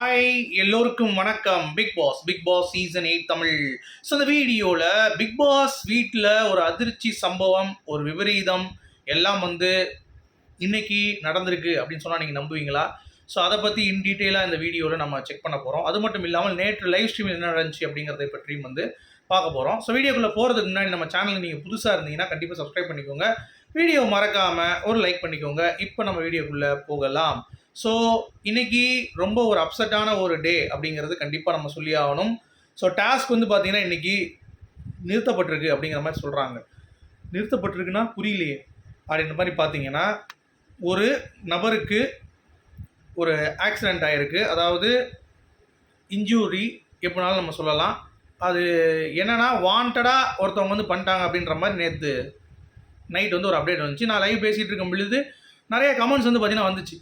Hi எல்லோருக்கும் வணக்கம். Bigg Boss Bigg Boss season eight Tamil. So இந்த வீடியோவில் பிக் பாஸ் வீட்டில் ஒரு அதிர்ச்சி சம்பவம் ஒரு விபரீதம் எல்லாம் வந்து இன்னைக்கு நடந்திருக்கு அப்படின்னு சொன்னால் நீங்கள் நம்புவீங்களா? ஸோ அதை பற்றி இன் டீட்டெயிலாக இந்த வீடியோவில் நம்ம செக் பண்ண போகிறோம் அது மட்டும் இல்லாமல் நேற்று லைவ் ஸ்ட்ரீம் என்ன நடந்துச்சு அப்படிங்கிறத பற்றியும் வந்து பார்க்க போகிறோம் ஸோ வீடியோக்குள்ளே போகிறதுக்கு முன்னாடி நம்ம சேனல் நீங்கள் புதுசாக இருந்தீங்கன்னா கண்டிப்பாக சப்ஸ்கிரைப் பண்ணிக்கோங்க. வீடியோ மறக்காமல் ஒரு லைக் பண்ணிக்கோங்க. இப்போ நம்ம வீடியோக்குள்ளே போகலாம். ஸோ இன்னைக்கு ரொம்ப ஒரு அப்செட்டான ஒரு டே அப்படிங்கிறது கண்டிப்பாக நம்ம சொல்லி ஆகணும். ஸோ டாஸ்க் வந்து பார்த்தீங்கன்னா இன்னைக்கு நிறுத்தப்பட்டிருக்கு அப்படிங்கிற மாதிரி சொல்கிறாங்க நிறுத்தப்பட்டிருக்குன்னா புரியலையே. அப்படின்ற மாதிரி பார்த்தீங்கன்னா ஒரு நபருக்கு ஒரு ஆக்சிடெண்ட் ஆகிருக்கு அதாவது இன்ஜூரி எப்படினாலும் நம்ம சொல்லலாம். அது என்னென்னா வாண்டடாக ஒருத்தவங்க வந்து பண்ணிட்டாங்க அப்படின்ற மாதிரி நேற்று நைட் வந்து ஒரு அப்டேட் வந்துச்சு. நான் லைவ் பேசிகிட்டு இருக்கும் பொழுது நிறைய கமெண்ட்ஸ் வந்து பார்த்தீங்கன்னா வந்துச்சு.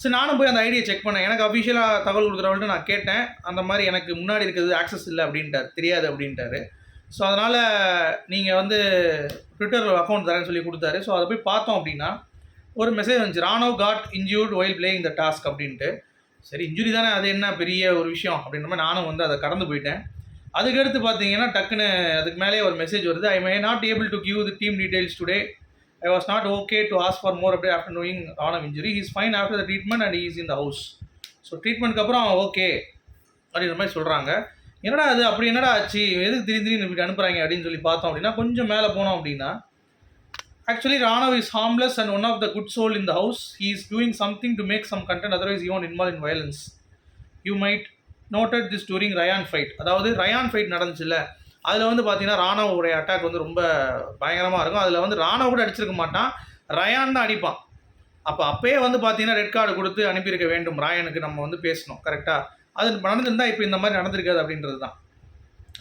சரி நானும் போய் அந்த ஐடியை செக் பண்ணேன். எனக்கு அஃபிஷியலாக தகவல் கொடுக்குறவங்கள்ட்ட நான் கேட்டேன். அந்த மாதிரி எனக்கு முன்னாடி இருக்கிறது ஆக்சஸ் இல்லை அப்படின்ட்டார். தெரியாது அப்படின்ட்டாரு. ஸோ அதனால் நீங்கள் வந்து ட்விட்டர் அக்கௌண்ட் தரேன்னு சொல்லி கொடுத்தாரு. ஸோ அதை போய் பார்த்தோம் அப்படின்னா ஒரு மெசேஜ் வந்துச்சு. Raanav got injured while playing the task அப்படின்ட்டு. சரி இன்ஜுரி தானே அது என்ன பெரிய ஒரு விஷயம் அப்படின்ற மாதிரி நானும் வந்து அதை கடந்து போயிட்டேன். அதுக்கடுத்து பார்த்தீங்கன்னா டக்குன்னு அதுக்கு மேலே ஒரு மெசேஜ் வருது. I may not able to give the team details today I was not okay to as far more அப்படியே after knowing on of injury is fine after the treatment and is in the house so ட்ரீட்மெண்ட்க்கு அப்புறம் okay அப்படின்ற மாதிரி சொல்கிறாங்க என்னடா அது அப்படி என்னடா ஆச்சு? எதுக்கு திடீர் திடீர்னு இப்படி அனுப்புகிறாங்க அப்படின்னு சொல்லி பார்த்தோம் அப்படின்னா கொஞ்சம் மேலே போனோம் அப்படின்னா actually Ranav is harmless and one of the good soul in the house he is doing something to make some content otherwise you won't involve in violence you might noted this during Rayan fight அதாவது Rayan fight நடந்துச்சுல்ல. அதில் வந்து பார்த்தீங்கன்னா ராணவோடைய attack வந்து ரொம்ப பயங்கரமாக இருக்கும். அதில் வந்து ராணவ் கூட அடிச்சிருக்க மாட்டான். ரயான் தான் அடிப்பான். அப்போ அப்பயே வந்து பார்த்தீங்கன்னா ரெட் கார்டு கொடுத்து அனுப்பியிருக்க வேண்டும். ராயனுக்கு நம்ம வந்து பேசணும். கரெக்டாக அது நடந்திருந்தா இப்போ இந்த மாதிரி நடந்திருக்காது அப்படின்றது தான்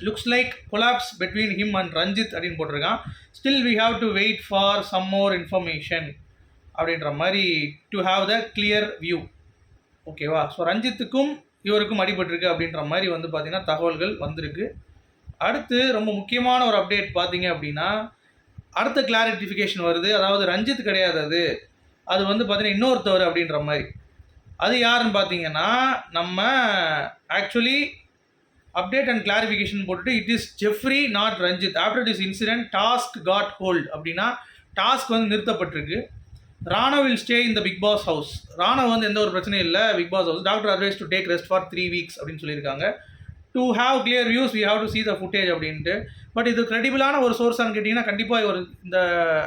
looks like collapse between him and Ranjith அப்படின்னு போட்டிருக்கான். Still we have to wait for some more information அப்படின்ற மாதிரி to have the clear view ஓகேவா ஸோ ரஞ்சித்துக்கும் இவருக்கும் அடிபட்டிருக்கு அப்படின்ற மாதிரி வந்து பார்த்திங்கன்னா தகவல்கள் வந்திருக்கு. அடுத்து ரொம்ப முக்கியமான ஒரு அப்டேட் பார்த்தீங்க அப்படின்னா அடுத்த கிளாரிட்டிஃபிகேஷன் வருது. அதாவது ரஞ்சித் கிடையாது அது. அது வந்து பார்த்தீங்கன்னா இன்னொருத்தவர் அப்படின்ற மாதிரி அது யாருன்னு பார்த்தீங்கன்னா நம்ம ஆக்சுவலி அப்டேட் அண்ட் கிளாரிஃபிகேஷன் போட்டுட்டு it is Jeffrey not Ranjith. After this incident task got hold அப்படின்னா டாஸ்க் வந்து நிறுத்தப்பட்டிருக்கு. ராணவ் வில் ஸ்டே இந்த பிக் பாஸ் ஹவுஸ் ராணவ் வந்து எந்த ஒரு பிரச்சனையும் இல்லை. Bigg Boss house doctor advice to take rest for three weeks அப்படின்னு சொல்லியிருக்காங்க. To have clear views we have to see the footage அப்படின்ட்டு. பட் இது கிரெடிபிளான ஒரு சோர்ஸான்னு கேட்டிங்கன்னா கண்டிப்பாக ஒரு இந்த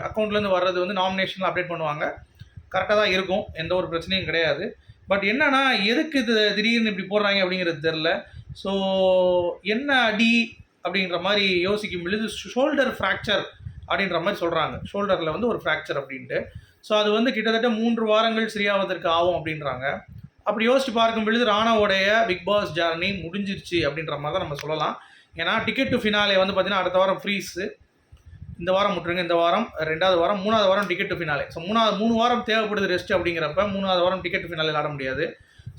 அக்கௌண்ட்லேருந்து வர்றது வந்து நாமினேஷனில் அப்டேட் பண்ணுவாங்க. கரெக்டாக தான் இருக்கும். எந்த ஒரு பிரச்சனையும் கிடையாது. பட் என்னன்னா எதுக்கு இது திடீர்னு இப்படி போடுறாங்க அப்படிங்கிறது தெரில ஸோ என்ன அடி அப்படின்ற மாதிரி யோசிக்கும் பொழுது ஷோல்டர் ஃப்ராக்சர் அப்படின்ற மாதிரி சொல்கிறாங்க ஷோல்டரில் வந்து ஒரு ஃப்ராக்சர் அப்படின்ட்டு. ஸோ அது வந்து கிட்டத்தட்ட மூன்று வாரங்கள் சரியாவதற்கு ஆகும் அப்படின்றாங்க. அப்படி யோசிச்சு பார்க்கும் பொழுது ராணாவோடைய பிக் பாஸ் ஜர்னி முடிஞ்சிருச்சு அப்படின்ற மாதிரி தான் நம்ம சொல்லலாம். ஏன்னா டிக்கெட் டு ஃபினாலே வந்து பார்த்தீங்கன்னா அடுத்த வாரம் ஃப்ரீஸு இந்த வாரம் முட்டுருங்க இந்த வாரம் ரெண்டாவது வாரம் மூணாவது வாரம் டிக்கெட் டு ஃபினாலே ஸோ மூணாவது மூணு வாரம் தேவைப்படுது ரெஸ்ட் அப்படிங்கிறப்ப மூணாவது வாரம் டிக்கெட் டு ஃபினாலே ஆட முடியாது.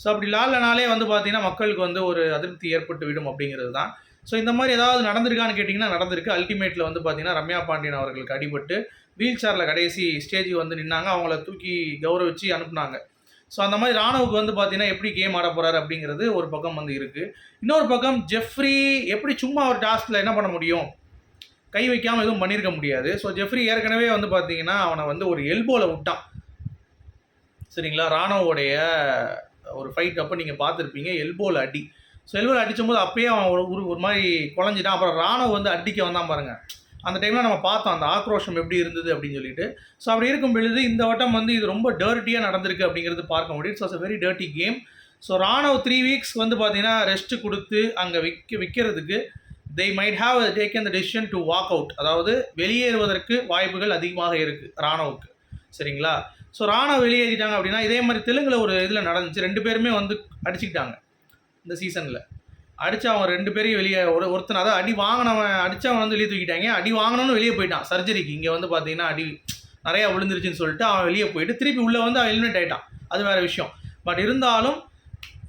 ஸோ அப்படி லாலனாலே வந்து பார்த்தீங்கன்னா மக்களுக்கு வந்து ஒரு அதிருப்தி ஏற்பட்டு விடும் அப்படிங்கிறது தான். ஸோ இந்த மாதிரி ஏதாவது நடந்திருக்கான்னு கேட்டிங்கன்னா நடந்திருக்கு. அல்டிமேட்டில் வந்து பார்த்தீங்கன்னா ரம்யா பாண்டியன் அவர்களுக்கு அடிபட்டு வீல் சேரில் கடைசி ஸ்டேஜுக்கு வந்து நின்னாங்க. அவங்கள தூக்கி கௌரவிச்சு அனுப்புனாங்க. ஸோ அந்த மாதிரி ராணுவுக்கு வந்து பார்த்தீங்கன்னா எப்படி கேம் ஆட போகிறாரு அப்படிங்கிறது ஒரு பக்கம் வந்து இருக்குது இன்னொரு பக்கம் ஜெஃப்ரி எப்படி சும்மா ஒரு டாஸ்கில் என்ன பண்ண முடியும்? கை வைக்காமல் எதுவும் பண்ணியிருக்க முடியாது. ஸோ ஜெஃப்ரி ஏற்கனவே வந்து பார்த்தீங்கன்னா அவனை வந்து ஒரு எல்போவில் விட்டான். சரிங்களா? ராணுவோடைய ஒரு ஃபைட் அப்போ நீங்கள் பார்த்துருப்பீங்க எல்போவில் அடி. ஸோ எல்போவில் அடிக்கும்போது அப்பயே அவன் ஒரு ஒரு மாதிரி குழஞ்சிட்டான். அப்புறம் ராணுவ வந்து அடிக்க வந்தான் பாருங்கள் அந்த டைமில் நம்ம பார்த்தோம் அந்த ஆக்ரோஷம் எப்படி இருந்தது அப்படின்னு சொல்லிட்டு. ஸோ அப்படி இருக்கும் பொழுது இந்த வட்டம் வந்து இது ரொம்ப டர்ட்டியாக நடந்திருக்கு அப்படிங்கிறது பார்க்க முடியும் so very dirty game so Raanav three weeks வந்து பார்த்தீங்கன்னா ரெஸ்ட் கொடுத்து அங்கே விற்க விற்கிறதுக்கு they might have taken the decision to walk out அதாவது வெளியேறுவதற்கு வாய்ப்புகள் அதிகமாக இருக்குது ராணுவுக்கு. சரிங்களா? ஸோ ராணுவ வெளியேறிட்டாங்க அப்படின்னா இதே மாதிரி தெலுங்கில் ஒரு இதில் நடந்துச்சு. ரெண்டு பேருமே வந்து அடிச்சுக்கிட்டாங்க இந்த சீசனில் அடிச்சு அவன் ரெண்டு பேரையும் வெளியே ஒரு ஒருத்தன் அதாவது அடி வாங்கினவன் அடித்தவன் வந்து வெளியே தூக்கிட்டாங்க. அடி வாங்கினவனு வெளியே போயிட்டான். சர்ஜரிக்கு இங்கே வந்து பார்த்தீங்கன்னா அடி நிறையா விழுந்துருச்சுன்னு சொல்லிட்டு அவன் வெளியே போயிட்டு திருப்பி உள்ளே வந்து அவன் எலிமினேட் ஆயிட்டான். அது வேறு விஷயம். பட் இருந்தாலும்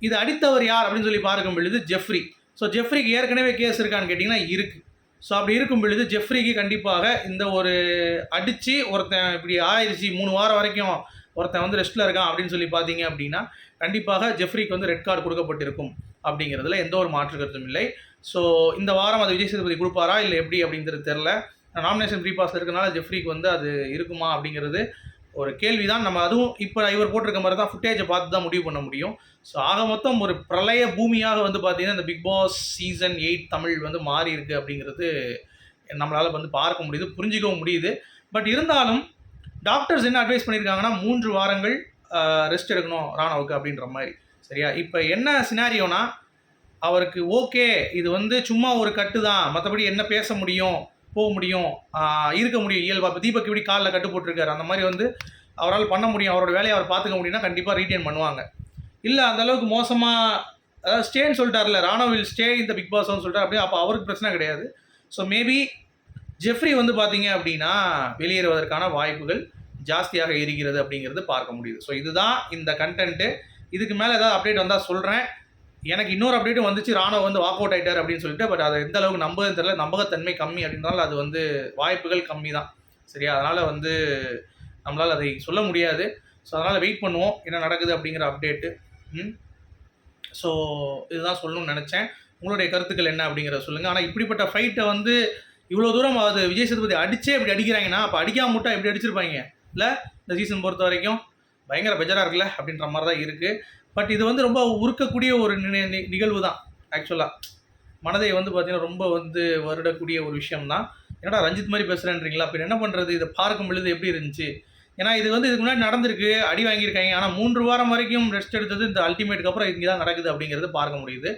இது அடித்தவர் யார் அப்படின்னு சொல்லி பார்க்கும் பொழுது ஜெஃப்ரி ஸோ ஜெஃப்ரிக்கு ஏற்கனவே கேஸ் இருக்கான்னு கேட்டிங்கன்னா இருக்குது ஸோ அப்படி இருக்கும் பொழுது ஜெஃப்ரிக்கு கண்டிப்பாக இந்த ஒரு அடித்து ஒருத்தன் இப்படி ஆயிடுச்சு மூணு வாரம் வரைக்கும் ஒருத்தன் வந்து ரெஸ்ட்டில் இருக்கான் அப்படின்னு சொல்லி பார்த்தீங்க அப்படின்னா கண்டிப்பாக ஜெஃப்ரிக்கு வந்து ரெட் கார்டு கொடுக்கப்பட்டிருக்கும். அப்படிங்கிறதுல எந்த ஒரு மாற்று கருத்தும் இல்லை. ஸோ இந்த வாரம் அது விஜய் சேதுபதி கொடுப்பாரா? இல்லை எப்படி அப்படிங்கிறது தெரில நாமினேஷன் ஃப்ரீ பாஸ் இருக்கனால ஜெஃப்ரிக்கு வந்து அது இருக்குமா அப்படிங்கிறது ஒரு கேள்வி தான் நம்ம அதுவும் இப்போ இவர் போட்டிருக்க மாதிரி தான் ஃபுட்டேஜை பார்த்து தான் முடிவு பண்ண முடியும். ஸோ ஆக மொத்தம் ஒரு பிரளய பூமியாக வந்து பார்த்தீங்கன்னா இந்த Bigg Boss season eight Tamil வந்து மாறி இருக்கு அப்படிங்கிறது நம்மளால் வந்து பார்க்க முடியுது புரிஞ்சிக்கவும் முடியுது. பட் இருந்தாலும் டாக்டர்ஸ் என்ன அட்வைஸ் பண்ணியிருக்காங்கன்னா மூன்று வாரங்கள் ரெஸ்ட் எடுக்கணும் ராணாவுக்கு அப்படின்ற மாதிரி. சரியா? இப்போ என்ன சினாரியோனா அவருக்கு ஓகே இது வந்து சும்மா ஒரு கட்டு தான். மற்றபடி என்ன பேச முடியும் போக முடியும் இருக்க முடியும் இயல்பா. இப்போ தீபக் இப்படி காலில் கட்டு போட்டிருக்காரு. அந்த மாதிரி வந்து அவரால் பண்ண முடியும். அவரோட வேலையை அவர் பார்த்துக்க முடியும்னா கண்டிப்பாக ரீட்டைன் பண்ணுவாங்க. இல்லை அந்தளவுக்கு மோசமாக அதாவது ஸ்டேன்னு சொல்லிட்டார்ல ராணா வில் ஸ்டே இந்த பிக் பாஸ்னு சொல்லிட்டார். அப்படியே அப்போ அவருக்கு பிரச்சனை கிடையாது. ஸோ மேபி ஜெஃப்ரி வந்து பார்த்தீங்க அப்படின்னா வெளியேறுவதற்கான வாய்ப்புகள் ஜாஸ்தியாக இருக்கிறது அப்படிங்கிறது பார்க்க முடியுது. ஸோ இதுதான் இந்த கண்டென்ட்டு இதுக்கு மேலே ஏதாவது அப்டேட் வந்தால் சொல்கிறேன் எனக்கு இன்னொரு அப்டேட்டும் வந்துச்சு. ராணுவ வந்து வாக் அவுட் ஆயிட்டார் அப்படின்னு சொல்லிட்டு பட் அது எந்த அளவுக்கு நம்பதுன்னு தெரியல. நம்பகத்தன்மை கம்மி அப்படின்றனால அது வந்து வாய்ப்புகள் கம்மி தான் சரியா? அதனால் வந்து நம்மளால் அதை சொல்ல முடியாது. ஸோ அதனால் வெயிட் பண்ணுவோம். என்ன நடக்குது அப்படிங்கிற அப்டேட்டு ம்? ஸோ இதுதான் சொல்லணும்னு நினச்சேன். உங்களுடைய கருத்துக்கள் என்ன அப்படிங்கிறத சொல்லுங்கள் ஆனால் இப்படிப்பட்ட ஃபைட்டை வந்து இவ்வளோ தூரம் அது விஜய் சேதுபதி அடிச்சே இப்படி அடிக்கிறாங்கன்னா அப்போ அடிக்காம மட்டும் எப்படி அடிச்சிருப்பாங்க? இல்லை இந்த சீசன் பொறுத்த வரைக்கும் பயங்கர பெஜராக இருக்குல்ல அப்படின்ற மாதிரி தான் இருக்குது பட் இது வந்து ரொம்ப உருக்கக்கூடிய ஒரு நி- நிகழ்வு தான் ஆக்சுவலாக மனதை வந்து பார்த்தீங்கன்னா ரொம்ப வந்து வருடக்கூடிய ஒரு விஷயம் தான். என்னடா ரஞ்சித் மாதிரி பேசுகிறேன்றீங்களா அப்போ என்ன பண்ணுறது இதை பார்க்கும் பொழுது எப்படி இருந்துச்சு? ஏன்னா இது வந்து இதுக்கு முன்னாடி நடந்திருக்கு அடி வாங்கியிருக்காங்க. ஆனால் மூன்று வாரம் வரைக்கும் ரெஸ்ட் எடுத்தது இந்த அல்டிமேட்டுக்கு அப்புறம் இங்கே தான் நடக்குது அப்படிங்கிறது பார்க்க முடியுது.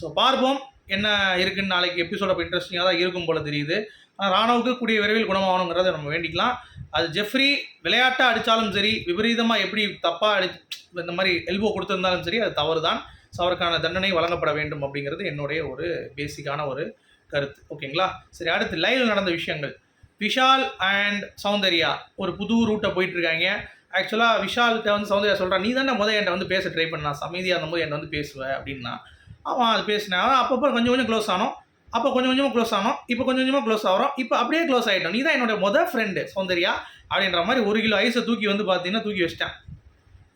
ஸோ பார்ப்போம் என்ன இருக்குன்னு நாளைக்கு எபிசோட் அப்போ இன்ட்ரெஸ்டிங்காக தான் இருக்கும் போல தெரியுது. ஆனால் ராணுவுக்கு கூடிய விரைவில் குணமாகணுங்கிறத நம்ம வேண்டிக்கலாம். அது ஜெஃப்ரி விளையாட்டாக அடித்தாலும் சரி விபரீதமாக எப்படி தப்பாக அடி இந்த மாதிரி எல்போ கொடுத்துருந்தாலும் சரி அது தவறு தான் ஸோ அவருக்கான தண்டனை வழங்கப்பட வேண்டும் அப்படிங்கிறது என்னுடைய ஒரு பேசிக்கான ஒரு கருத்து. ஓகேங்களா? சரி அடுத்து லைவில் நடந்த விஷயங்கள். விஷால் அண்ட் சௌந்தர்யா ஒரு புது ரூட்டை போயிட்டு இருக்காங்க ஆக்சுவலாக விஷால்கிட்ட வந்து சௌந்தர்யா சொல்கிறான் நீ தானே முதல் என்கிட்ட வந்து பேச ட்ரை பண்ணா அமைதியாக இருந்தபோது என்னை வந்து பேசுவேன் அப்படின்னா அவன் அது பேசினேன். அப்பப்போ கொஞ்சம் கொஞ்சம் க்ளோஸ் ஆனோம். அப்போ கொஞ்சம் கொஞ்சமாக க்ளோஸ் ஆனோம். இப்போ கொஞ்சம் கொஞ்சமாக க்ளோஸ் ஆகிறோம். இப்போ அப்படியே க்ளோஸ் ஆகிட்டோம் நீ தான் என்னோட மொதல் ஃப்ரெண்டு சௌந்தர்யா அப்படின்ற மாதிரி ஒரு கிலோ ஐஸை தூக்கி வந்து பார்த்தீங்கன்னா தூக்கி வச்சிட்டேன்.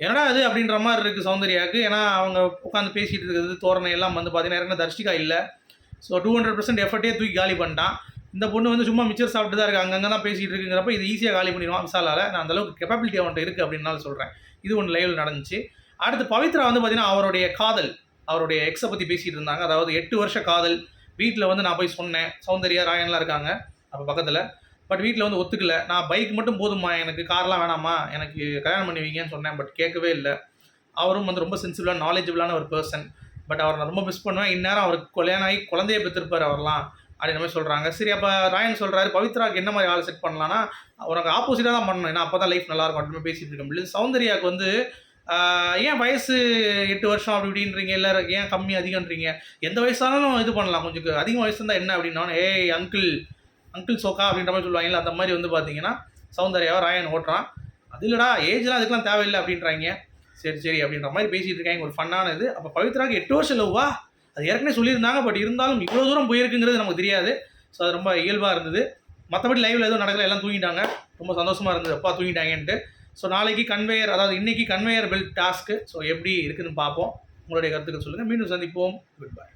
என்னடா அது அப்படின்ற மாதிரி இருக்குது சௌந்தர்யாவுக்கு. ஏன்னா அவங்க உட்காந்து பேசிகிட்டு இருக்கிறது தோரணை எல்லாம் வந்து பார்த்தீங்கன்னா ஏற்கனவே தர்ஷிகா இல்லை. ஸோ டூ ஹண்ட்ரட் பர்சன்ட் எஃபர்ட்டே தூக்கி காலி பண்ணிட்டான். இந்த பொண்ணு வந்து சும்மா மிச்சர் சாப்பிட்டு தான் இருக்குது அங்கங்கே தான் பேசிகிட்டு இருக்குங்கிறப்ப இது ஈஸியாக காலி பண்ணிடுவான் விசாலால். நான் அந்தளவுக்கு கெப்பாபிலிட்டி அவன்கிட்ட இருக்குது அப்படின்னு சொல்கிறேன் இது ஒன்று லைவில் நடந்துச்சு. அடுத்து பவித்ரா வந்து பார்த்தீங்கன்னா அவருடைய காதல் அவருடைய எக்ஸை பற்றி பேசிகிட்டு இருந்தாங்க. அதாவது எட்டு வருஷ காதல் வீட்டில் வந்து நான் போய் சொன்னேன். சௌந்தர்யா ராயன்லாம் இருக்காங்க. அப்போ பக்கத்தில். பட் வீட்டில் வந்து ஒத்துக்கல. நான் பைக் மட்டும் போதுமா எனக்கு கார்லாம் வேணாமா எனக்கு கல்யாணம் பண்ணுவீங்கன்னு சொன்னேன் பட் கேட்கவே இல்லை. அவரும் வந்து ரொம்ப சென்சிபிளான நாலேஜபிளான ஒரு பர்சன் பட் அவரை நான் ரொம்ப மிஸ் பண்ணுவேன். இந்நேரம் அவருக்கு கல்யாணம் ஆகி குழந்தைய பெற்றிருப்பார் அவர்லாம் அப்படின்ற மாதிரி சொல்கிறாங்க சரி அப்போ ராயன் சொல்கிறாரு பவித்ராக்கு என்ன மாதிரி ஆள் செட் பண்ணலான்னா உனக்கு ஆப்போசிட்டாக தான் பண்ணணும். ஏன்னா அப்போ தான் லைஃப் நல்லாயிருக்கும் அப்படின்னு பேசிகிட்டு இருக்க முடியல சௌந்தர்யாவுக்கு வந்து ஏன் வயசு எட்டு வருஷம் அப்படி இப்படின்றீங்க இல்லை ஏன் கம்மி அதிகன்றீங்க எந்த வயசானாலும் இது பண்ணலாம். கொஞ்சம் அதிக வயசு இருந்தால் என்ன அப்படின்னா ஏய் அங்கிள் அங்கிள் சோக்கா அப்படின்ற மாதிரி சொல்லுவாங்கல்ல அந்த மாதிரி வந்து பார்த்தீங்கன்னா சௌந்தர்யாவை ராயன் ஓட்டுறான். அது இல்லைடா ஏஜ்லாம் அதுக்கெல்லாம் தேவையில்லை அப்படின்றாங்க. சரி சரி அப்படின்ற மாதிரி பேசிகிட்டு இருக்காங்க ஒரு ஃபன்னான இது. அப்போ பவித்ராக்கு எட்டு வருஷம் இல்லைவா அது ஏற்கனவே சொல்லியிருந்தாங்க பட் இருந்தாலும் இவ்வளோ தூரம் போயிருக்குங்கிறது நமக்கு தெரியாது. ஸோ அது ரொம்ப இயல்பாக இருந்தது. மற்றபடி லைவில் எதுவும் நடக்கல. எல்லாம் தூங்கிட்டாங்க. ரொம்ப சந்தோஷமாக இருந்தது. அப்பா தூங்கிட்டாங்கன்ட்டு. ஸோ நாளைக்கு கன்வேயர் அதாவது இன்றைக்கி கன்வேயர் பெல்ட் டாஸ்க்கு ஸோ எப்படி இருக்குதுன்னு பார்ப்போம். உங்களுடைய கருத்துக்கள் சொல்லுங்கள் மீண்டும் சந்திப்போம். Good bye